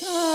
Oh.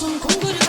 무슨 공부를